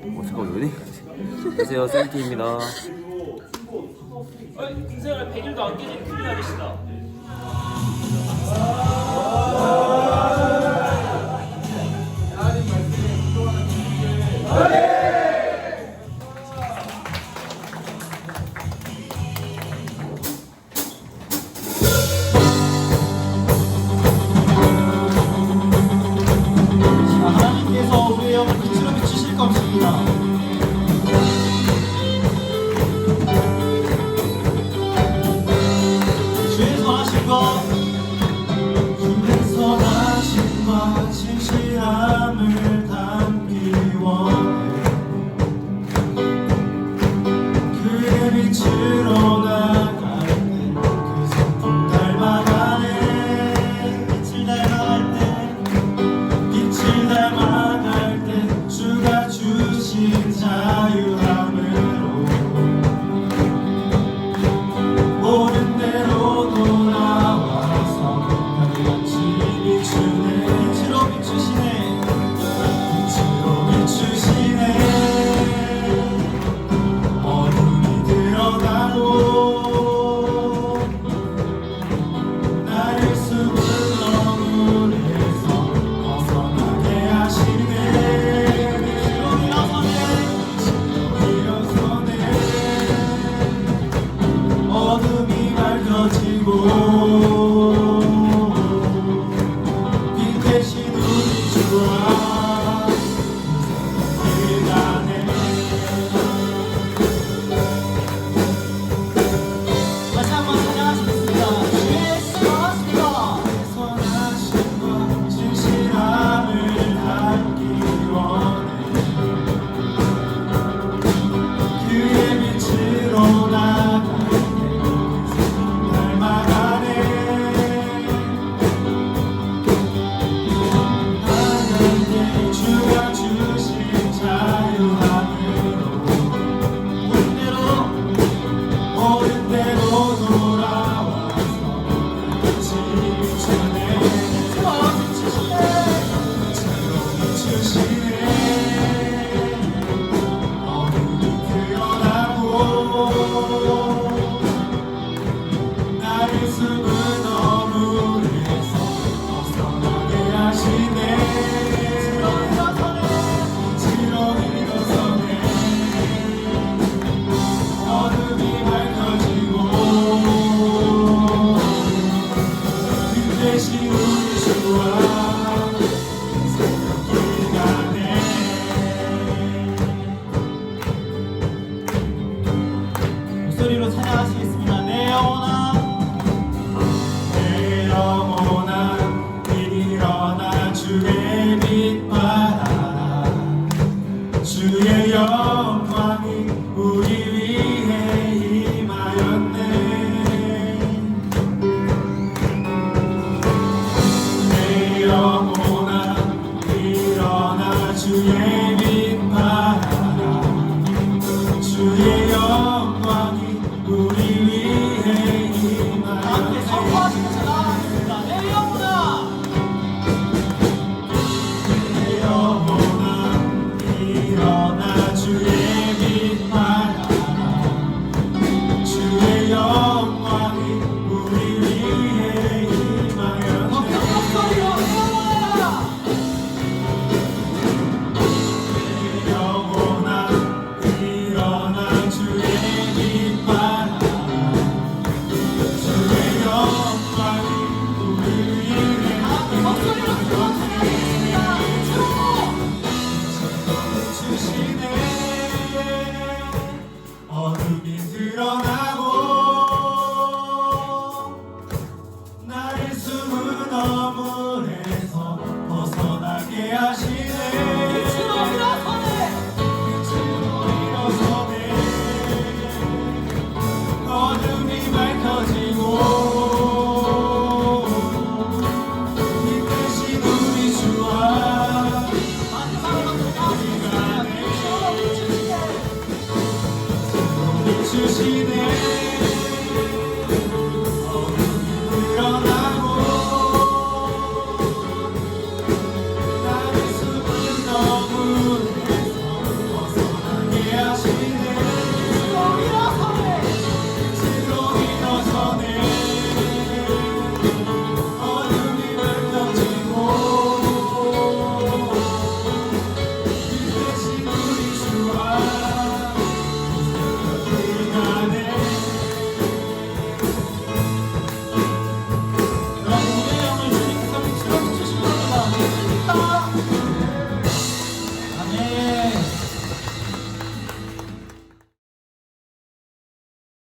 어 잠깐만 왜 내려가지? 안녕하세요 세븐틴입니다 인생을 백일도 안 깨진 큰일 아저씨다 하나님께서 우리의 영을 빛으로 비추 감사합니다. 자유함으로. Madison. 주의 빛바라 주의 영광이 우리 위해 임하네 내 영혼아 내 영혼아 일어나